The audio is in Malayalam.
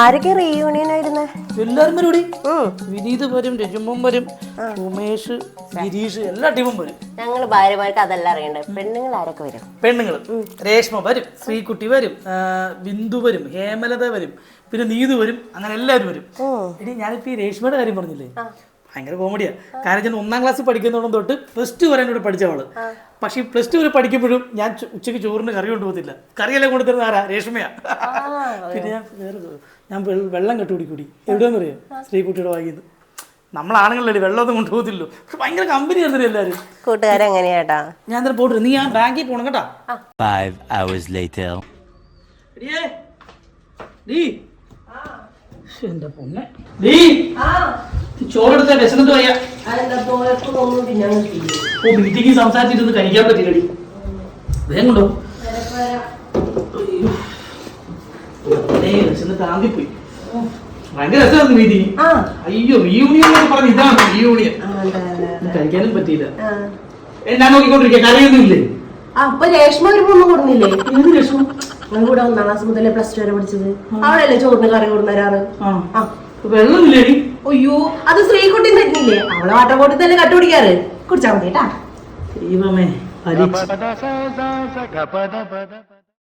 ആരൊക്കെ റീയൂണിയൻ ആയിരുന്നേ? എല്ലാരും വരും ഇവിടെ. വിനീത് വരും രജുമ്പം വരും ഉമേഷ് ഗിരീഷ് എല്ലാ ടീമും വരും. ഞങ്ങൾ ഭാര്യമാർക്ക് അതെല്ലാം അറിയണ്ടേ? പെണ്ണുങ്ങൾ ആരൊക്കെ വരും? പെണ്ണുങ്ങൾ. രേഷ്മ വരും ശ്രീകുട്ടി വരും ബിന്ദു വരും ഹേമലത വരും പിന്നെ നീതു വരും അങ്ങനെ എല്ലാവരും വരും. ഇനി ഞാനിപ്പോ ഈ രേഷ്മയുടെ കാര്യം പറഞ്ഞില്ലേ? ഭയങ്കര കോമഡിയാ കാരണം ഞാൻ ഒന്നാം ക്ലാസ്സിൽ പഠിക്കുന്നതോടും തൊട്ട് പ്ലസ് ടു വരെ എന്നോട് പഠിച്ചവൾ പക്ഷേ ഈ പ്ലസ് ടു വരെ പഠിക്കുമ്പോഴും ഞാൻ ഉച്ചയ്ക്ക് ചോറിന് കറി കൊണ്ടുപോകത്തില്ല. കറിയെല്ലാം കൊണ്ടുതരുന്ന ആരാ? രേഷ്മയാ. പിന്നെ ഞാൻ വേറെ ഞാൻ വെള്ള- വെള്ളം കെട്ടുപിടി കൂടി എവിടെയെന്ന് അറിയാം ശ്രീകുട്ടിയുടെ വാങ്ങിയത് നമ്മളാണുങ്ങളല്ലേ വെള്ളമൊന്നും കൊണ്ടുപോകത്തില്ലോ പക്ഷെ ഭയങ്കര കമ്പനി ആയിരുന്നു എല്ലാവരും. കൂട്ടുകാരെങ്ങനെയാട്ടാ ഞാൻ എന്തായാലും പോട്ടെ നീ ആ ബാങ്കിൽ പോണം കേട്ടാ. എന്റെ പൊന്നെ. വിശന്നിട്ട് വയ്യ ഓ മീറ്റിംഗ് സംസാരിച്ചിരുന്ന് കഴിക്കാൻ പറ്റില്ലടി. വേഗം കൊണ്ടോ. വിശന്നിട്ട് ആന്തിപ്പോയി ഭയങ്കര രസമായിരുന്നു മീറ്റിംഗ് അയ്യോ റീയൂണിയൻ എന്ന് പറഞ്ഞ് ഇതാണ് റീയൂണിയൻ കഴിക്കാനും പറ്റിയില്ല. ഏ, ഞാൻ നോക്കിക്കൊണ്ടിരിക്കുക കറിയൊന്നും ഇല്ലേ അപ്പൊ രേഷ്മ ഒരു പൊണ്ണു കൊടുന്നില്ലേ? എന്ത് നിങ്ങൾ കൂടെ ഒന്നാം ക്ലാസ് മുതലേ പ്ലസ് ടു വരെ പഠിച്ചത്. അവിടെയല്ലേ ചോറിന് കറി കൊടുന്നരാറ്? ആ. വെള്ളമില്ലേടി? അയ്യോ അത് ശ്രീകുട്ടി തന്നില്ലേ അവളെ വാട്ടക്കോട്ടി തന്നെ കട്ടുപിടിക്കാറ് കുടിച്ചാ മതി കേട്ടാ. ദൈവമേ